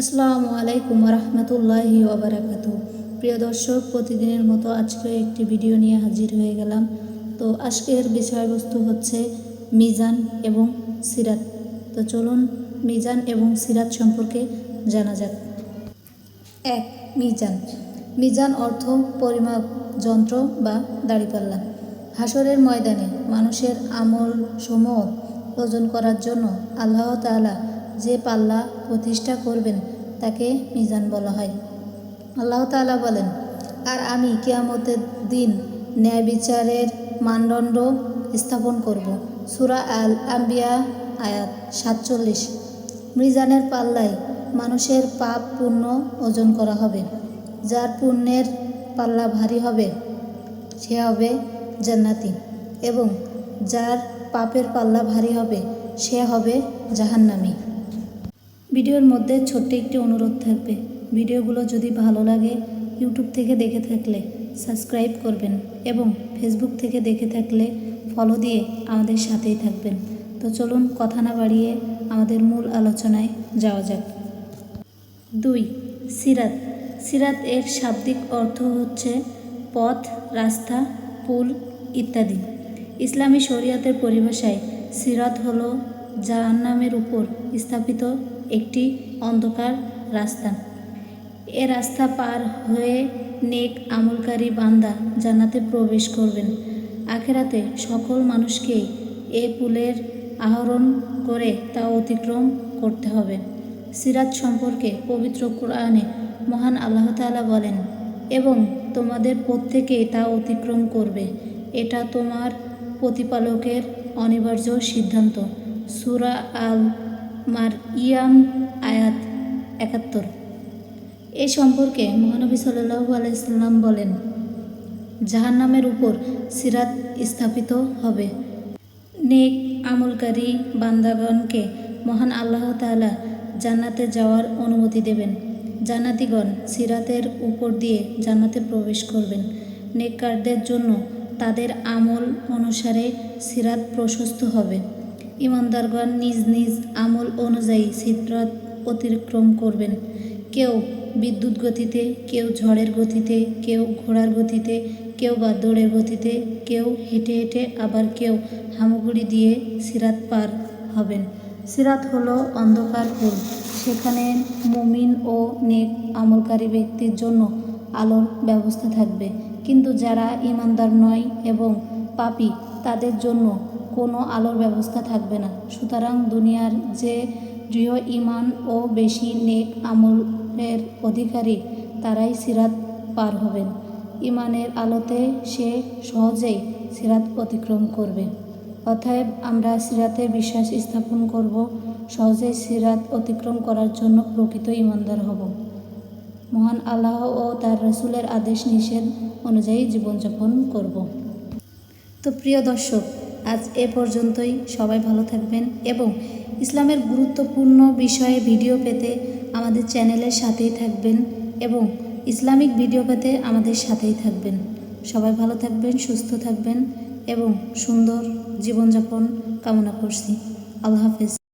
আসসালামু আলাইকুম রহমতুল্লাহি ওবরাকাত প্রিয় দর্শক, প্রতিদিনের মতো আজকে একটি ভিডিও নিয়ে হাজির হয়ে গেলাম। তো আজকের বিষয়বস্তু হচ্ছে মিজান এবং সিরাত। তো চলুন মিজান এবং সিরাত সম্পর্কে জানা যাক। এক, মিজান। মিজান অর্থ পরিমাপ যন্ত্র বা দাড়িপাল্লা। হাসরের ময়দানে মানুষের আমল সমূহ ওজন করার জন্য আল্লাহ তাআলা যে পাল্লা প্রতিষ্ঠা করবেন, তাকে মিজান বলা হয়। আল্লাহ তাআলা বলেন, আর আমি কিয়ামতের দিন ন্যায় বিচারের মানদণ্ড স্থাপন করব। সুরা আল আম্বিয়া আয়াত সাতচল্লিশ। মিজানের পাল্লায় মানুষের পাপ পুণ্য ওজন করা হবে। যার পুণ্যের পাল্লা ভারী হবে, সে হবে জান্নাতি। এবং যার পাপের পাল্লা ভারী হবে, সে হবে জাহান্নামী। ভিডিওর মধ্যে ছোট্ট একটি অনুরোধ থাকবে। ভিডিওগুলো যদি ভালো লাগে, ইউটিউব থেকে দেখে থাকলে সাবস্ক্রাইব করবেন এবং ফেসবুক থেকে দেখে থাকলে ফলো দিয়ে আমাদের সাথেই থাকবেন। তো চলুন কথা না বাড়িয়ে আমাদের মূল আলোচনায় যাওয়া যাক। দুই, সিরাত। সিরাত এর শাব্দিক অর্থ হচ্ছে পথ, রাস্তা, পুল ইত্যাদি। ইসলামী শরিয়াতের পরিভাষায় সিরাত হলো জাহান্নামের উপর স্থাপিত একটি অন্ধকার রাস্তা। এ রাস্তা পার হয়ে নেক আমলকারী বান্দা জান্নাতে প্রবেশ করবেন। আখেরাতে সকল মানুষকেই এ পুলের আহরণ করে তা অতিক্রম করতে হবে। সিরাত সম্পর্কে পবিত্র কোরআনে মহান আল্লাহ তাআলা বলেন, এবং তোমাদের প্রত্যেকেই তা অতিক্রম করবে। এটা তোমার প্রতিপালকের অনিবার্য সিদ্ধান্ত। সুরা আল মার ইয়াম আয়াত একাত্তর। এ সম্পর্কে মহানবী সাল্লাল্লাহু আলাইসাল্লাম বলেন, জাহান্নামের উপর সিরাত স্থাপিত হবে। নেক আমলকারী বান্দাগণকে মহান আল্লাহ তাআলা জান্নাতে যাওয়ার অনুমতি দেবেন। জান্নাতিগণ সিরাতের উপর দিয়ে জান্নাতে প্রবেশ করবেন। নেককারদের জন্য তাদের আমল অনুসারে সিরাত প্রশস্ত হবে। ইমানদারগণ নিজ নিজ আমল অনুযায়ী সিরাত অতিক্রম করবেন। কেউ বিদ্যুৎ গতিতে, কেউ ঝড়ের গতিতে, কেউ ঘোড়ার গতিতে, কেউ বা দৌড়ের গতিতে, কেউ হেঁটে হেঁটে আবার কেউ হামাগুড়ি দিয়ে সিরাত পার হবেন। সিরাত হলো অন্ধকার পুল সেখানে মুমিন ও নেক আমলকারী ব্যক্তির জন্য আলোর ব্যবস্থা থাকবে। কিন্তু যারা ইমানদার নয় এবং পাপি, তাদের জন্য কোনো আলোর ব্যবস্থা থাকবে না। সুতরাং দুনিয়ার যে দৃঢ় ইমান ও বেশি নেক আমলের অধিকারী, তারাই সিরাত পার হবেন। ইমানের আলোতে সে সহজেই সিরাত অতিক্রম করবে। অতএব আমরা সিরাতে বিশ্বাস স্থাপন করব সহজেই সিরাত অতিক্রম করার জন্য প্রকৃত ইমানদার হব। মহান আল্লাহ ও তার রসুলের আদেশ নিষেধ অনুযায়ী জীবনযাপন করব। তো প্রিয় দর্শক আজ এ পর্যন্তই। সবাই ভালো থাকবেন এবং ইসলামের গুরুত্বপূর্ণ বিষয়ে ভিডিও পেতে আমাদের চ্যানেলের সাথেই থাকবেন এবং ইসলামিক ভিডিও পেতে আমাদের সাথেই থাকবেন। সবাই ভালো থাকবেন, সুস্থ থাকবেন এবং সুন্দর জীবনযাপন কামনা করছি। আল্লাহ হাফেজ।